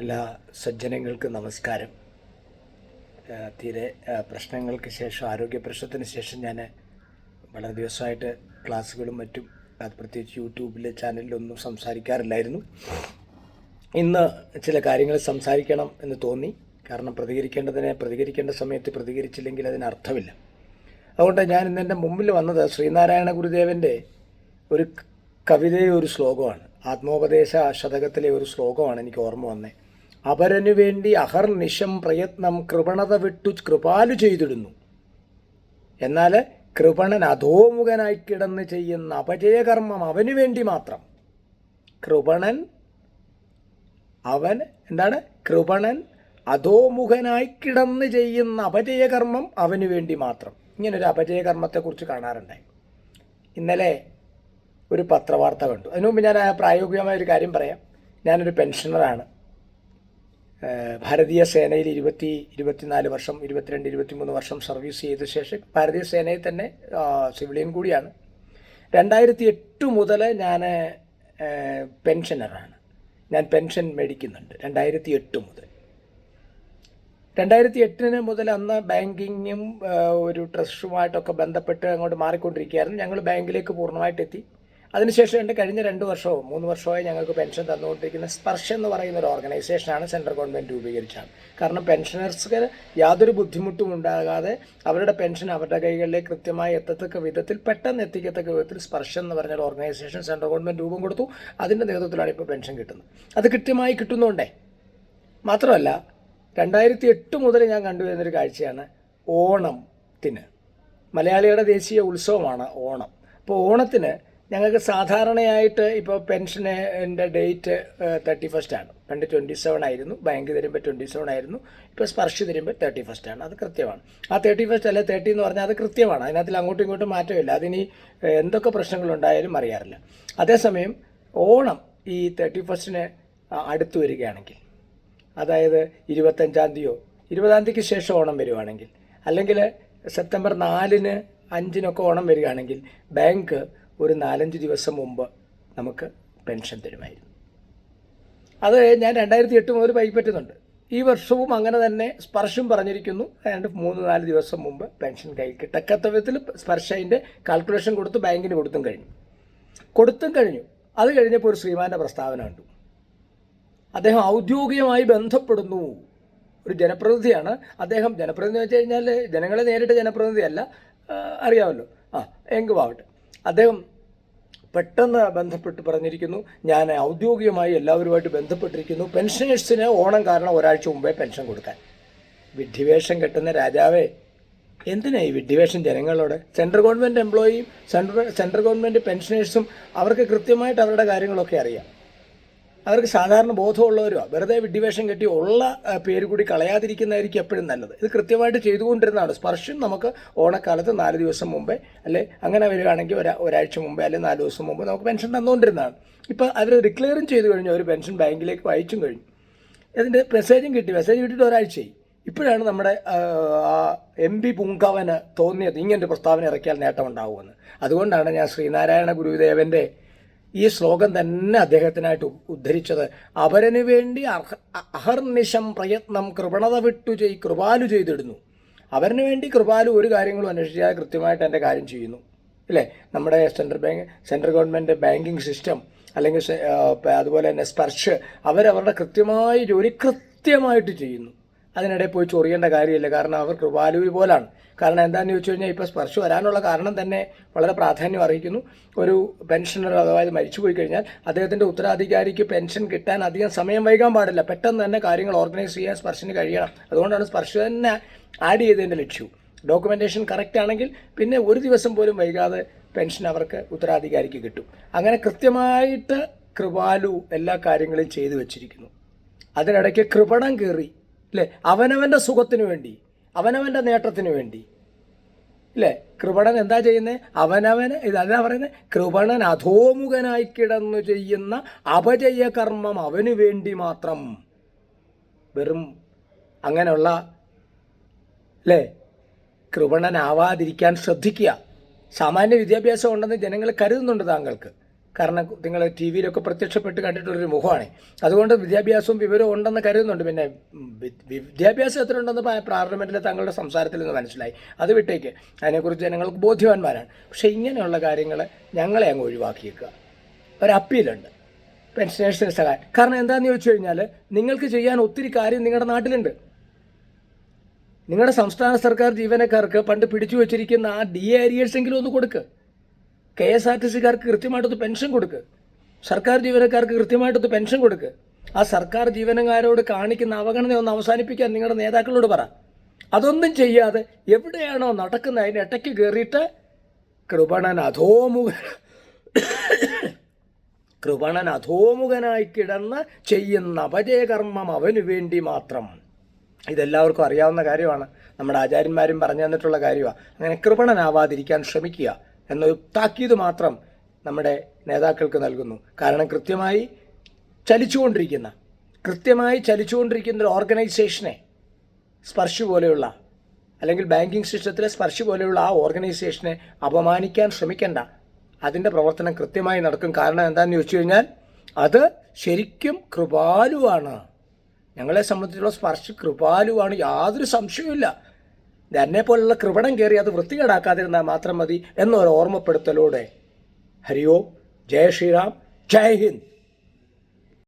എല്ലാ സജ്ജനങ്ങൾക്കും നമസ്കാരം. തീരെ പ്രശ്നങ്ങൾക്ക് ശേഷം ആരോഗ്യ പ്രശ്നത്തിന് ശേഷം ഞാൻ വളരെ ദിവസമായിട്ട് ക്ലാസ്സുകളും മറ്റും അത് പ്രത്യേകിച്ച് യൂട്യൂബിലെ ചാനലിലൊന്നും സംസാരിക്കാറില്ലായിരുന്നു. ഇന്ന് ചില കാര്യങ്ങൾ സംസാരിക്കണം എന്ന് തോന്നി. കാരണം പ്രതികരിക്കേണ്ടതിനെ പ്രതികരിക്കേണ്ട സമയത്ത് പ്രതികരിച്ചില്ലെങ്കിൽ അതിന് അർത്ഥമില്ല. അതുകൊണ്ട് ഞാൻ ഇന്ന് എന്റെ മുമ്പിൽ വന്നത് ശ്രീനാരായണ ഗുരുദേവന്റെ ഒരു കവിതയെ ഒരു ശ്ലോകമാണ്. ആത്മോപദേശ ശതകത്തിലെ ഒരു ശ്ലോകമാണ് എനിക്ക് ഓർമ്മ വന്നേ. അപരനു വേണ്ടി അഹർനിശം പ്രയത്നം കൃപണത വിട്ടു കൃപാലു ചെയ്തിടുന്നു. എന്നാൽ കൃപണൻ അധോമുഖനായി കിടന്ന് ചെയ്യുന്ന അപജയകർമ്മം അവനു വേണ്ടി മാത്രം. കൃപണൻ അവൻ എന്താണ്? കൃപണൻ അധോമുഖനായി കിടന്ന് ചെയ്യുന്ന അപജയകർമ്മം അവനു വേണ്ടി മാത്രം. ഇങ്ങനൊരു അപജയകർമ്മത്തെക്കുറിച്ച് കാണാറുണ്ടായി ഇന്നലെ ഒരു പത്രവാർത്ത കണ്ടു. അതിനു മുമ്പ് ഞാൻ പ്രായോഗികമായ ഒരു കാര്യം പറയാം. ഞാനൊരു പെൻഷനറാണ്. ഭാരതീയ സേനയിൽ ഇരുപത്തി ഇരുപത്തിനാല് വർഷം ഇരുപത്തിരണ്ട് ഇരുപത്തിമൂന്ന് വർഷം സർവീസ് ചെയ്ത ശേഷം ഭാരതീയ സേനയിൽ തന്നെ സിവിലിയൻ കൂടിയാണ്. രണ്ടായിരത്തി എട്ട് മുതൽ ഞാൻ പെൻഷനറാണ്. ഞാൻ പെൻഷൻ മേടിക്കുന്നുണ്ട് രണ്ടായിരത്തി എട്ട് മുതൽ. രണ്ടായിരത്തി എട്ടിന് മുതൽ അന്ന് ബാങ്കിങ്ങും ഒരു ട്രസ്റ്റുമായിട്ടൊക്കെ ബന്ധപ്പെട്ട് അങ്ങോട്ട് മാറിക്കൊണ്ടിരിക്കുകയായിരുന്നു. ഞങ്ങൾ ബാങ്കിലേക്ക് പൂർണമായിട്ട് എത്തി അതിനുശേഷം എന്റെ കഴിഞ്ഞ രണ്ട് വർഷമോ മൂന്ന് വർഷമായി ഞങ്ങൾക്ക് പെൻഷൻ തന്നുകൊണ്ടിരിക്കുന്ന സ്പർശ എന്ന് പറയുന്ന ഒരു ഓർഗനൈസേഷനാണ് സെൻട്രൽ ഗവൺമെന്റ് രൂപീകരിച്ചത്. കാരണം പെൻഷനേഴ്സിന് യാതൊരു ബുദ്ധിമുട്ടും ഉണ്ടാകാതെ അവരുടെ പെൻഷൻ അവരുടെ കൈകളിലേക്ക് കൃത്യമായി എത്തത്തക്ക വിധത്തിൽ പെട്ടെന്ന് എത്തിക്കത്തക്ക വിധത്തിൽ സ്പർശ എന്ന് പറഞ്ഞ ഒരു ഓർഗനൈസേഷൻ സെൻട്രൽ ഗവൺമെന്റ് രൂപം കൊടുത്തു. അതിന്റെ നേതൃത്വത്തിലാണ് ഇപ്പോൾ പെൻഷൻ കിട്ടുന്നത്. അത് കൃത്യമായി കിട്ടുന്നുണ്ടേ? മാത്രമല്ല രണ്ടായിരത്തി എട്ട് മുതൽ ഞാൻ കണ്ടുവരുന്നൊരു കാഴ്ചയാണ് ഓണത്തിന്. മലയാളികളുടെ ദേശീയ ഉത്സവമാണ് ഓണം. അപ്പോൾ ഓണത്തിന് ഞങ്ങൾക്ക് സാധാരണയായിട്ട് ഇപ്പോൾ പെൻഷന്റെ ഡേറ്റ് തേർട്ടി ഫസ്റ്റ് ആണ്. പണ്ട് ട്വന്റി സെവൻ ആയിരുന്നു. ബാങ്ക് തരുമ്പോൾ ട്വന്റി സെവൻ ആയിരുന്നു. ഇപ്പോൾ സ്പർശ് തരുമ്പോൾ തേർട്ടി ഫസ്റ്റ് ആണ്. അത് കൃത്യമാണ്. ആ തേർട്ടി ഫസ്റ്റ് അല്ലെ തേർട്ടി എന്ന് പറഞ്ഞാൽ അത് കൃത്യമാണ്. അതിനകത്തിൽ അങ്ങോട്ടും ഇങ്ങോട്ടും മാറ്റമില്ല. അതിനി എന്തൊക്കെ എന്തൊക്കെ പ്രശ്നങ്ങളുണ്ടായാലും അറിയാറില്ല. അതേസമയം ഓണം ഈ തേർട്ടി ഫസ്റ്റിന് അടുത്ത് വരികയാണെങ്കിൽ അതായത് ഇരുപത്തഞ്ചാം തീയതിയോ ഇരുപതാം തീയതിക്ക് ശേഷം ഓണം വരുവാണെങ്കിൽ അല്ലെങ്കിൽ സെപ്റ്റംബർ നാലിന് അഞ്ചിനൊക്കെ ഓണം വരികയാണെങ്കിൽ ബാങ്ക് ഒരു നാലഞ്ച് ദിവസം മുമ്പ് നമുക്ക് പെൻഷൻ തരുമായിരുന്നു. അത് ഞാൻ രണ്ടായിരത്തി എട്ട് മുതൽ കൈപ്പറ്റുന്നുണ്ട് ഈ വർഷവും അങ്ങനെ തന്നെ സ്പർശം പറഞ്ഞിരിക്കുന്നു. രണ്ട് മൂന്ന് നാല് ദിവസം മുമ്പ് പെൻഷൻ കൈ കിട്ടക്കത്ത വിധത്തിൽ സ്പർശന്റെ കാൽക്കുലേഷൻ കൊടുത്ത് ബാങ്കിന് കൊടുത്തും കഴിഞ്ഞു. കൊടുത്തും കഴിഞ്ഞു. അത് കഴിഞ്ഞപ്പോൾ ഒരു ശ്രീമാന്റെ പ്രസ്താവന കണ്ടു. അദ്ദേഹം ഔദ്യോഗികമായി ബന്ധപ്പെടുന്നു. ഒരു ജനപ്രതിനിധിയാണ്. അദ്ദേഹം ജനപ്രതിനിധി വെച്ച് കഴിഞ്ഞാൽ ജനങ്ങളെ നേരിട്ട് ജനപ്രതിനിധിയല്ല അറിയാമല്ലോ. ആ എങ്ക് ആവട്ടെ അദ്ദേഹം പെട്ടെന്ന് ബന്ധപ്പെട്ട് പറഞ്ഞിരിക്കുന്നു. ഞാൻ ഔദ്യോഗികമായി എല്ലാവരുമായിട്ട് ബന്ധപ്പെട്ടിരിക്കുന്നു. പെൻഷനേഴ്സിന് ഓണം കാരണം ഒരാഴ്ച മുമ്പേ പെൻഷൻ കൊടുക്കാൻ. വിഡ്ഢിവേഷം കെട്ടുന്ന രാജാവേ എന്തിനാ ഈ വിഡ്ഢിവേഷം ജനങ്ങളോട്? സെൻട്രൽ ഗവൺമെന്റ് എംപ്ലോയിയും സെൻട്രൽ സെൻട്രൽ ഗവൺമെന്റ് പെൻഷനേഴ്സും അവർക്ക് കൃത്യമായിട്ട് അവരുടെ കാര്യങ്ങളൊക്കെ അറിയാം. അവർക്ക് സാധാരണ ബോധമുള്ളവരുമാണ് വെറുതെ വിഡ്ഡിവേഷം കെട്ടി ഉള്ള പേര് കൂടി കളയാതിരിക്കുന്നതായിരിക്കും എപ്പോഴും നല്ലത്. ഇത് കൃത്യമായിട്ട് ചെയ്തുകൊണ്ടിരുന്നതാണ്. സ്പർശം നമുക്ക് ഓണക്കാലത്ത് നാല് ദിവസം മുമ്പേ അല്ലെ അങ്ങനെ വരികയാണെങ്കിൽ ഒരാ ഒരാഴ്ച മുമ്പേ അല്ലെങ്കിൽ നാല് ദിവസം മുമ്പ് നമുക്ക് പെൻഷൻ തന്നുകൊണ്ടിരുന്നതാണ് ഇപ്പോൾ അവർ ഡിക്ലെയറും ചെയ്തു കഴിഞ്ഞു അവർ പെൻഷൻ ബാങ്കിലേക്ക് വായിച്ചും കഴിഞ്ഞു. അതിന്റെ മെസ്സേജും കിട്ടി. മെസ്സേജ് കിട്ടിയിട്ട് ഒരാഴ്ചയായി. ഇപ്പോഴാണ് നമ്മുടെ എം പി പുങ്കവന് തോന്നിയത് ഇങ്ങനൊരു പ്രസ്താവന ഇറക്കിയാൽ നേട്ടമുണ്ടാവുമെന്ന്. അതുകൊണ്ടാണ് ഞാൻ ശ്രീനാരായണ ഗുരുദേവന്റെ ഈ ശ്ലോകം തന്നെ അദ്ദേഹത്തിനായിട്ട് ഉദ്ധരിച്ചത്. അവരനു വേണ്ടി അഹർനിശം പ്രയത്നം കൃപണത വിട്ടു ചെയ് കൃപാലു ചെയ്തിടുന്നു. അവരന് വേണ്ടി കൃപാലു ഒരു കാര്യങ്ങളും അന്വേഷിച്ചാൽ കൃത്യമായിട്ട് എന്റെ കാര്യം ചെയ്യുന്നു. അല്ലേ നമ്മുടെ central bank central government banking system അല്ലെങ്കിൽ അതുപോലെ തന്നെ സ്പർശ് അവരവരുടെ കൃത്യമായ ജോലി കൃത്യമായിട്ട് ചെയ്യുന്നു. അതിനിടെ പോയി ചൊറിയേണ്ട കാര്യമില്ല. കാരണം അവർ കൃപാലുവി പോലാണ്. കാരണം എന്താണെന്ന് ചോദിച്ചു കഴിഞ്ഞാൽ ഇപ്പോൾ സ്പർശ് വരാനുള്ള കാരണം തന്നെ വളരെ പ്രാധാന്യം അറിയിക്കുന്നു ഒരു പെൻഷനർ അതായത് മരിച്ചു പോയി കഴിഞ്ഞാൽ അദ്ദേഹത്തിന്റെ ഉത്തരാധികാരിക്ക് പെൻഷൻ കിട്ടാൻ അധികം സമയം വൈകാൻ പാടില്ല. പെട്ടെന്ന് തന്നെ കാര്യങ്ങൾ ഓർഗനൈസ് ചെയ്യാൻ സ്പർശന് കഴിയണം. അതുകൊണ്ടാണ് സ്പർശ് തന്നെ ആഡ് ചെയ്തതിന്റെ ലക്ഷ്യവും. ഡോക്യുമെന്റേഷൻ കറക്റ്റ് ആണെങ്കിൽ പിന്നെ ഒരു ദിവസം പോലും വൈകാതെ പെൻഷൻ അവർക്ക് ഉത്തരാധികാരിക്ക് കിട്ടും. അങ്ങനെ കൃത്യമായിട്ട് കൃപാലു എല്ലാ കാര്യങ്ങളും ചെയ്തു വെച്ചിരിക്കുന്നു. അതിനിടയ്ക്ക് കൃപണം കയറി അല്ലേ അവനവന്റെ സുഖത്തിനു വേണ്ടി അവനവന്റെ നേട്ടത്തിന് വേണ്ടി. അല്ലേ കൃപണൻ എന്താ ചെയ്യുന്നത് അവനവന് ഇതല്ല പറയുന്നത് കൃപണൻ അധോമുഖനായി കിടന്നു ചെയ്യുന്ന അപജയ കർമ്മം അവന് വേണ്ടി മാത്രം. വെറും അങ്ങനെയുള്ള അല്ലേ കൃപണനാവാതിരിക്കാൻ ശ്രദ്ധിക്കുക. സാമാന്യ വിദ്യാഭ്യാസം ഉണ്ടെന്ന് ജനങ്ങൾ കരുതുന്നുണ്ട് താങ്കൾക്ക്. കാരണം നിങ്ങൾ ടി വിയിലൊക്കെ പ്രത്യക്ഷപ്പെട്ട് കണ്ടിട്ടുള്ളൊരു മുഖമാണ്. അതുകൊണ്ട് വിദ്യാഭ്യാസവും വിവരവും ഉണ്ടെന്ന് കരുതുന്നുണ്ട്. പിന്നെ വിദ്യാഭ്യാസം എത്ര ഉണ്ടെന്ന് പാർലമെന്റിലെ തങ്ങളുടെ സംസാരത്തിൽ നിന്ന് മനസ്സിലായി. അത് വിട്ടേക്ക്. അതിനെക്കുറിച്ച് ജനങ്ങൾക്ക് ബോധ്യവാന്മാരാണ്. പക്ഷേ ഇങ്ങനെയുള്ള കാര്യങ്ങൾ ഞങ്ങളെ അങ്ങ് ഒഴിവാക്കിയേക്കുക. ഒരു അപ്പീലുണ്ട് പെൻഷനേഴ്സിന് സഹായം കാരണം എന്താണെന്ന് ചോദിച്ചു കഴിഞ്ഞാൽ നിങ്ങൾക്ക് ചെയ്യാൻ ഒത്തിരി കാര്യം നിങ്ങളുടെ നാട്ടിലുണ്ട്. നിങ്ങളുടെ സംസ്ഥാന സർക്കാർ ജീവനക്കാർക്ക് പണ്ട് പിടിച്ചു വച്ചിരിക്കുന്ന ആ ഡി ഏരിയേഴ്സ് എങ്കിലും ഒന്ന് കൊടുക്ക്. കെ എസ് ആർ ടി സിക്കാർക്ക് കൃത്യമായിട്ടൊന്ന് പെൻഷൻ കൊടുക്ക്. സർക്കാർ ജീവനക്കാർക്ക് കൃത്യമായിട്ടൊന്ന് പെൻഷൻ കൊടുക്ക്. ആ സർക്കാർ ജീവനക്കാരോട് കാണിക്കുന്ന അവഗണന ഒന്ന് അവസാനിപ്പിക്കാൻ നിങ്ങളുടെ നേതാക്കളോട് പറ. അതൊന്നും ചെയ്യാതെ എവിടെയാണോ നടക്കുന്നത് അതിന്റെ ഇടയ്ക്ക് കയറിയിട്ട് കൃപണൻ അധോമുഖ കൃപണൻ അധോമുഖനായി കിടന്ന് ചെയ്യുന്ന അപജയകർമ്മം അവന് വേണ്ടി മാത്രം. ഇതെല്ലാവർക്കും അറിയാവുന്ന കാര്യമാണ്. നമ്മുടെ ആചാര്യന്മാരും പറഞ്ഞു തന്നിട്ടുള്ള കാര്യമാണ്. അങ്ങനെ കൃപണനാവാതിരിക്കാൻ ശ്രമിക്കുക. എന്നൊരു താക്കീത് മാത്രം നമ്മുടെ നേതാക്കൾക്ക് നൽകുന്നു. കാരണം കൃത്യമായി ചലിച്ചുകൊണ്ടിരിക്കുന്ന കൃത്യമായി ചലിച്ചുകൊണ്ടിരിക്കുന്ന ഒരു ഓർഗനൈസേഷനെ സ്പർശ് പോലെയുള്ള അല്ലെങ്കിൽ ബാങ്കിങ് സിസ്റ്റത്തിലെ സ്പർശ് പോലെയുള്ള ആ ഓർഗനൈസേഷനെ അപമാനിക്കാൻ ശ്രമിക്കേണ്ട. അതിന്റെ പ്രവർത്തനം കൃത്യമായി നടക്കും. കാരണം എന്താണെന്ന് ചോദിച്ചു കഴിഞ്ഞാൽ അത് ശരിക്കും കൃപാലുവാണ്. ഞങ്ങളെ സംബന്ധിച്ചുള്ള സ്പർശ് കൃപാലുവാണ്. യാതൊരു സംശയവുമില്ല. എന്നെ പോലുള്ള കൃപണം കയറി അത് വൃത്തികേടാക്കാതിരുന്നാൽ മാത്രം മതി എന്നൊരു ഓർമ്മപ്പെടുത്തലോടെ. ഹരിയോ ജയ ശ്രീറാം ജയ് ഹിന്ദ്.